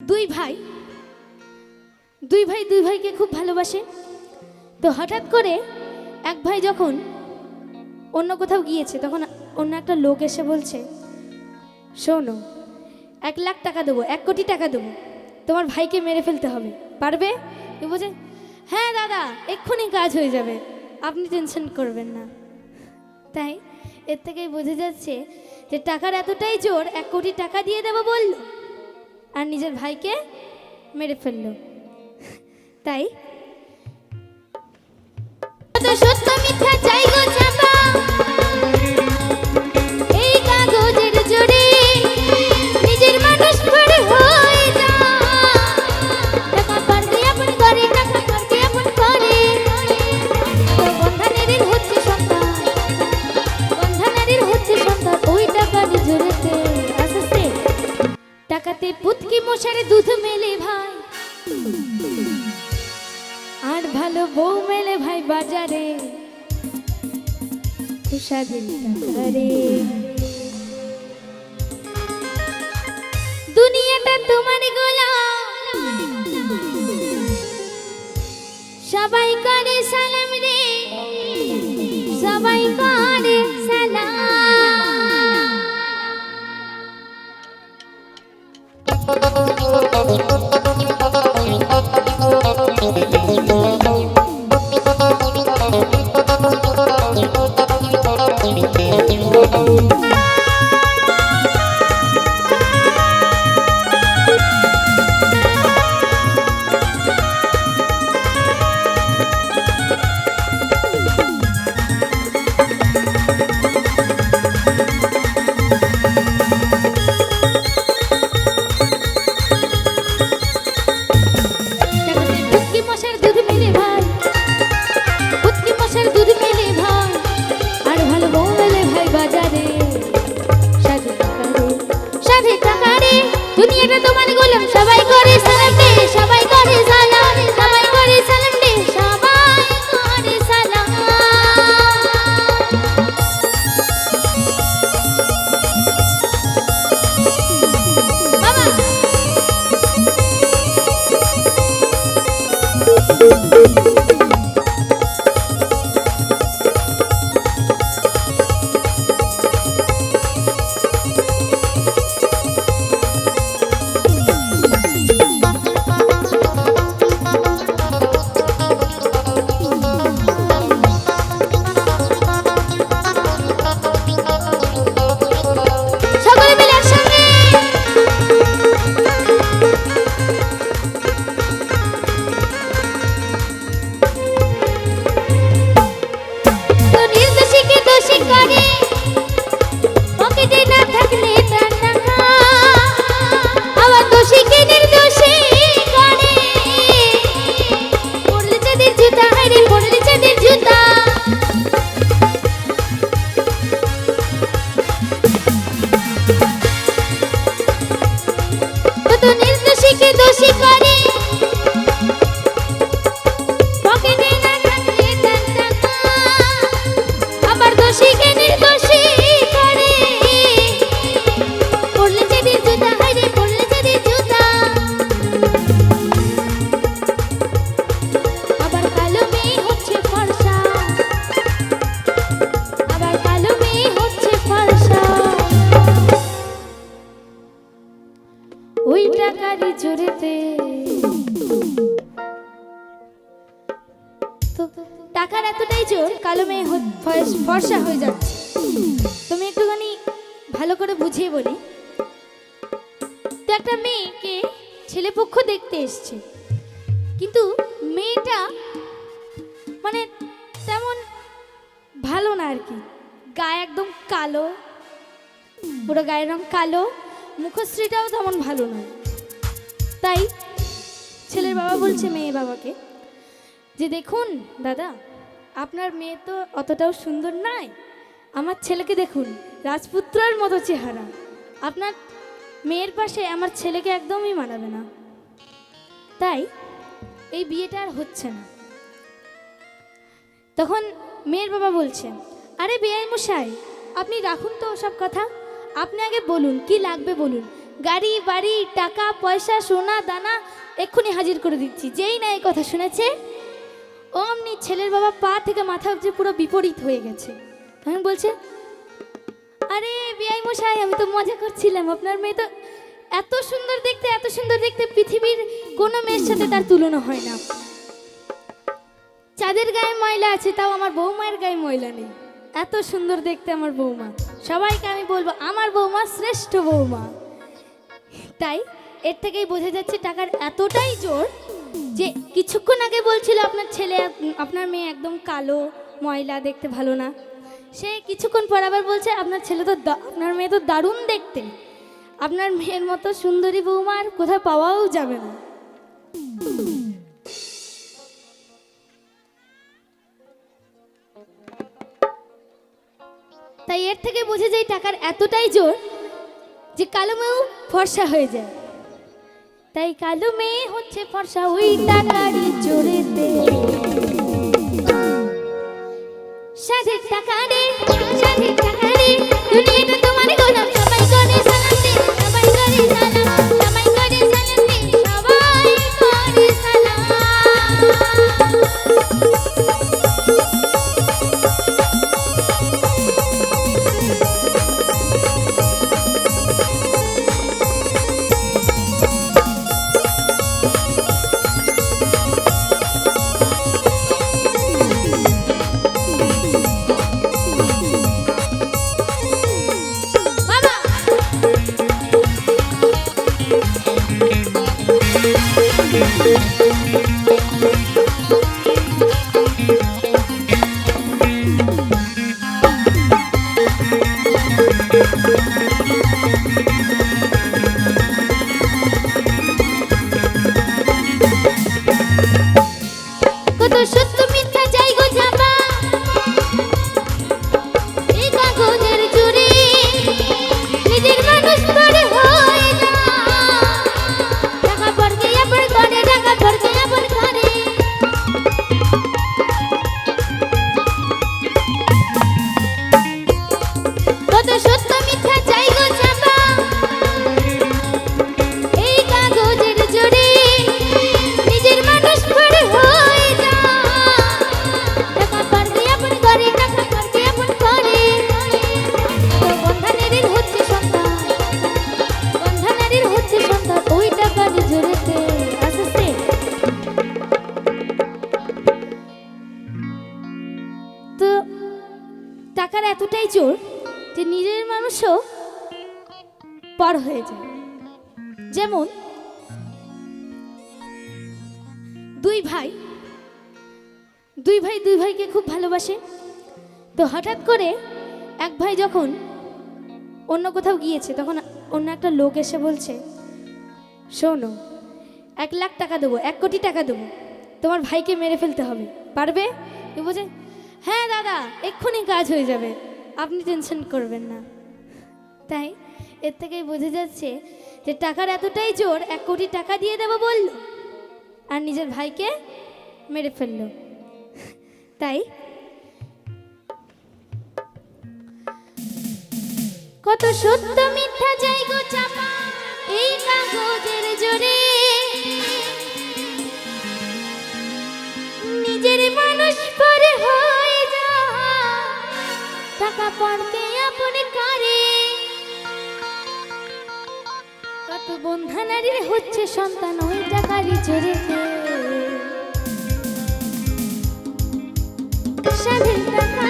দুই ভাই। দুই ভাই দুই ভাইকে খুব ভালোবাসে। তো হঠাৎ করে এক ভাই যখন অন্য কোথাও গিয়েছে, তখন অন্য একটা লোক এসে বলছে, শোনো, এক লাখ টাকা দেবো, এক কোটি টাকা দেবো। তোমার ভাইকে মেরে ফেলতে হবে। পারবে? এ বলছে হ্যাঁ দাদা, এক্ষুনি কাজ হয়ে যাবে। আপনি টেনশন করবেন না। তাই এর থেকেই বোঝা যাচ্ছে যে টাকার এতটাই জোর, এক কোটি টাকা দিয়ে দেবো বলল। আর নিজের ভাইকে মেরে ফেলল। তাই? সত্য মিথ্যা চাই গো তুষাদের টাকারে দুনিয়াটা তোমার গোলাম। সবাই করে সালাম রে। সবাই করে সালাম। টাকাতে ওই টাকারই জোরেতে। তো টাকার এতটাই জোর, কালো মেয়ে ফর্সা হয়ে যাচ্ছে। তুমি একটুখানি ভালো করে বুঝিয়ে বলি। তো একটা মেয়েকে ছেলেপক্ষ দেখতে এসছে। কিন্তু মেয়েটা মানে তেমন ভালো না আর কি। গায়ে একদম কালো, পুরো গায়ের রং কালো। মুখশ্রীটাও তেমন ভালো নয়। তাই ছেলের বাবা বলছে মেয়ে বাবাকে যে দেখুন, দাদা, আপনার মেয়ে তো অতটাও সুন্দর নয়। আমার ছেলেকে দেখুন, রাজপুত্রার মতো চেহারা। আপনার মেয়ের পাশে আমার ছেলেকে একদমই মানাবে না। তাই এই বিয়েটা আর হচ্ছে না। তখন মেয়ের বাবা বলছেন আরে বেআই মশাই, আপনি রাখুন তো সব কথা। আপনি আগে বলুন, কি লাগবে বলুন? গাড়ি, বাড়ি, টাকা, পয়সা, সোনা, দানা, এক্ষুনি হাজির করে দিচ্ছি। যেই না এই কথা শুনেছে, অমনি ছেলের বাবা পা থেকে মাথা অবধি পুরো বিপরীত হয়ে গেছে। তখন বলছে, আরে বিআই মশাই, আমি তো মজা করছিলাম। আপনার মেয়ে তো এত সুন্দর দেখতে, এত সুন্দর দেখতে পৃথিবীর কোনো মেয়ের সাথে তার তুলনা হয় না। চাঁদের গায়ে ময়লা আছে, তাও আমার বৌমায়ের গায়ে ময়লা নেই। এত সুন্দর দেখতে আমার বৌমা। সবাইকে আমি বলব, আমার বৌমা শ্রেষ্ঠ বৌমা। তাই এর থেকেই বোঝা যাচ্ছে টাকার এতটাই জোর যে কিছুক্ষণ আগে বলছিল আপনার ছেলে, আপনার মেয়ে একদম কালো, ময়লা দেখতে ভালো না। সে কিছুক্ষণ পর আবার বলছে, আপনার ছেলে তো আপনার মেয়ে তো দারুণ দেখতে। আপনার মেয়ের মতো সুন্দরী বৌমা আর কোথাও পাওয়াও যাবে না। তাই এর থেকে বোঝা যায় টাকার এতটাই জোর যে কালো মেয়েও ফর্সা হয়ে যায়। তাই কালো মেয়ে হচ্ছে ফর্সা ওই টাকারই জোরেতে। সাধে টাকা রে সাধের টাকা দুনিয়াটা যেমন, দুই ভাই। দুই ভাই, দুই ভাইকে খুব ভালোবাসে। তো হঠাৎ করে এক ভাই যখন অন্য কোথাও গিয়েছে, তখন অন্য একটা লোক এসে বলছে, শোনো, এক লাখ টাকা দেবো, এক কোটি টাকা দেবো। তোমার ভাইকে মেরে ফেলতে হবে। পারবে? তুই বলছে হ্যাঁ দাদা, এক্ষুনি কাজ হয়ে যাবে। আপনি টেনশন করবেন না। তাই এর থেকেই বোঝা যাচ্ছে যে টাকার এতটাই জোর, এক কোটি টাকা দিয়ে দেবো বলল। আর নিজের ভাইকে মেরে ফেলল। তাই কত সত্য মিথ্যা যাই গো চাপা এই কাগজের জোরে। নিজের মানুষ পরে হয়ে যা, টাকা পরকে বন্ধা নারীর হচ্ছে সন্তান ওই টাকারই টাকারে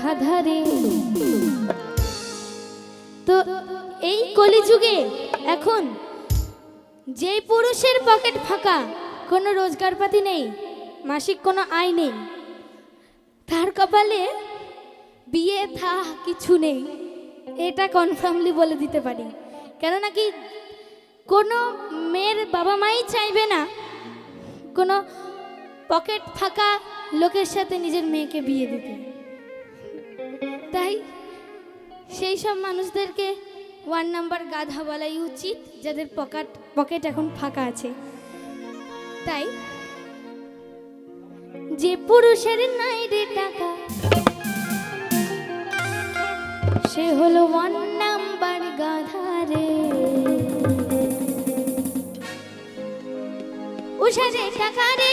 গাধারে তো এই কলিযুগে এখন যেই পুরুষের পকেট ফাঁকা, কোনো রোজগারপাতি নেই, মাসিক কোনো আয় নেই, তার কপালে বিয়ে থা কিছু নেই। এটা কনফার্মলি বলে দিতে পারি। কেননা কি কোনো মেয়ের বাবা মাই চাইবে না, কোনো পকেট ফাঁকা লোকের সাথে নিজের মেয়েকে বিয়ে দিতে। তাই সেই সব মানুষদেরকে ওয়ান নাম্বার গাধা বলাই উচিত, যাদের পকেট পকেট এখন ফাঁকা আছে। তাই যে পুরুষের নাই রে টাকা, সে হলো ওয়ান নাম্বার গাধা রে। উষা রে টাকা রে।